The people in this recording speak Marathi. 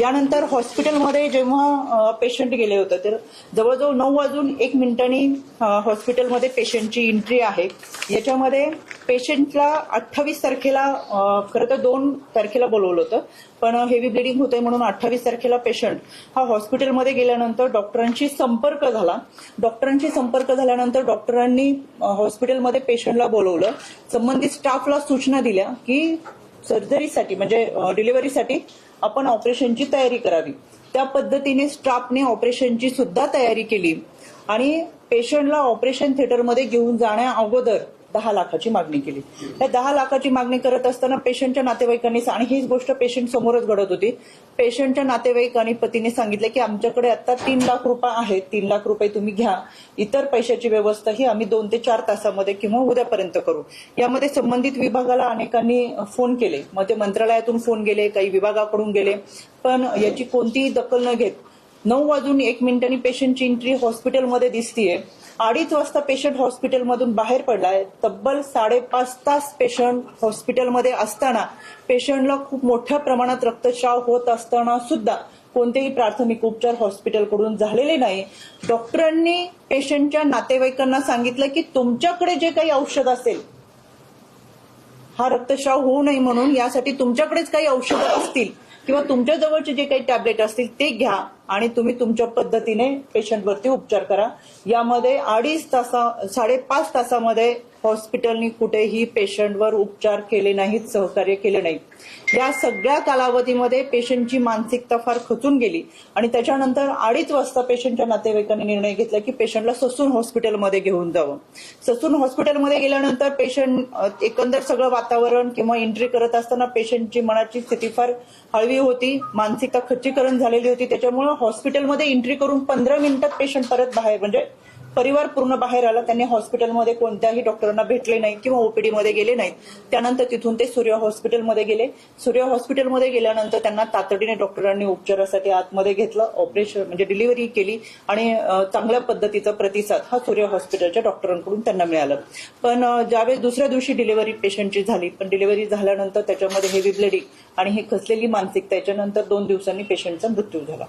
यानंतर हॉस्पिटलमध्ये जेव्हा पेशंट गेले होते तर जवळजवळ नऊ वाजून एक मिनिटांनी हॉस्पिटलमध्ये पेशंटची एंट्री आहे. याच्यामध्ये पेशंटला अठ्ठावीस तारखेला खरं तर दोन तारखेला बोलवलं होतं पण हेवी ब्लिडिंग होते म्हणून अठ्ठावीस तारखेला पेशंट हा हॉस्पिटलमध्ये गेल्यानंतर डॉक्टरांशी संपर्क झाला. डॉक्टरांशी संपर्क झाल्यानंतर डॉक्टरांनी हॉस्पिटलमध्ये पेशंटला बोलवलं. संबंधित स्टाफला सूचना दिल्या की सर्जरीसाठी म्हणजे डिलिव्हरीसाठी आपण ऑपरेशनची तयारी करावी. त्या पद्धतीने स्टाफने ऑपरेशनची सुद्धा तयारी केली. आणि पेशंटला ऑपरेशन थिएटरमध्ये घेऊन जाण्या अगोदर दहा लाखाची मागणी केली. त्या दहा लाखाची मागणी करत असताना पेशंटच्या नातेवाईकांनी आणि हीच गोष्ट पेशंट समोरच घडत होती. पेशंटच्या नातेवाईक आणि पतीने सांगितलं की आमच्याकडे आता तीन लाख रुपये आहेत. तीन लाख रुपये तुम्ही घ्या. इतर पैशाची व्यवस्था ही आम्ही दोन ते चार तासामध्ये किंवा उद्यापर्यंत करू. यामध्ये संबंधित विभागाला अनेकांनी फोन केले. मग ते मंत्रालयातून फोन गेले काही विभागाकडून गेले. पण याची कोणतीही दखल न घेत नऊ वाजून एक मिनिटांनी पेशंटची एंट्री हॉस्पिटलमध्ये दिसतीये. अडीच वाजता पेशंट हॉस्पिटलमधून बाहेर पडलाय. तब्बल साडेपाच तास पेशंट हॉस्पिटलमध्ये असताना पेशंटला खूप मोठ्या प्रमाणात रक्तस्राव होत असताना सुद्धा कोणतेही प्राथमिक उपचार हॉस्पिटलकडून झालेले नाही. डॉक्टरांनी पेशंटच्या नातेवाईकांना सांगितलं की तुमच्याकडे जे काही औषध असेल हा रक्तस्राव होऊ नये म्हणून यासाठी तुमच्याकडेच काही औषधं असतील. किंवा तुमच्या जवळचे जे काही टॅबलेट असतील ते घ्या आणि तुम्ही तुमच्या पद्धतीने पेशंटवरती उपचार करा. यामध्ये अडीच तासा साडेपाच तासामध्ये हॉस्पिटलनी कुठेही पेशंटवर उपचार केले नाहीत सहकार्य केले नाही या सगळ्या कालावधीमध्ये पेशंटची मानसिकता फार खचून गेली आणि त्याच्यानंतर अडीच वाजता पेशंटच्या नातेवाईकांनी निर्णय घेतला की पेशंटला ससून हॉस्पिटलमध्ये घेऊन जावं. ससून हॉस्पिटलमध्ये गेल्यानंतर पेशंट एकंदर सगळं वातावरण किंवा एंट्री करत असताना पेशंटची मनाची स्थिती फार हळवी होती मानसिकता खच्चीकरण झालेली होती त्याच्यामुळे हॉस्पिटलमध्ये एंट्री करून पंधरा मिनिटात पेशंट परत बाहेर म्हणजे परिवार पूर्ण बाहेर आला त्यांनी हॉस्पिटलमध्ये कोणत्याही डॉक्टरांना भेटले नाही किंवा ओपीडीमध्ये गेले नाहीत. त्यानंतर तिथून ते सूर्य हॉस्पिटलमध्ये गेले. सूर्य हॉस्पिटलमध्ये गेल्यानंतर त्यांना तातडीने डॉक्टरांनी उपचारासाठी आतमध्ये घेतलं ऑपरेशन म्हणजे डिलिव्हरी केली आणि चांगल्या पद्धतीचा प्रतिसाद हा सूर्य हॉस्पिटलच्या डॉक्टरांकडून त्यांना मिळाला. पण ज्यावेळेस दुसऱ्या दिवशी डिलिव्हरी पेशंटची झाली पण डिलिव्हरी झाल्यानंतर त्याच्यामध्ये हेवी ब्लडिंग आणि ही खसलेली मानसिकता याच्यानंतर दोन दिवसांनी पेशंटचा मृत्यू झाला.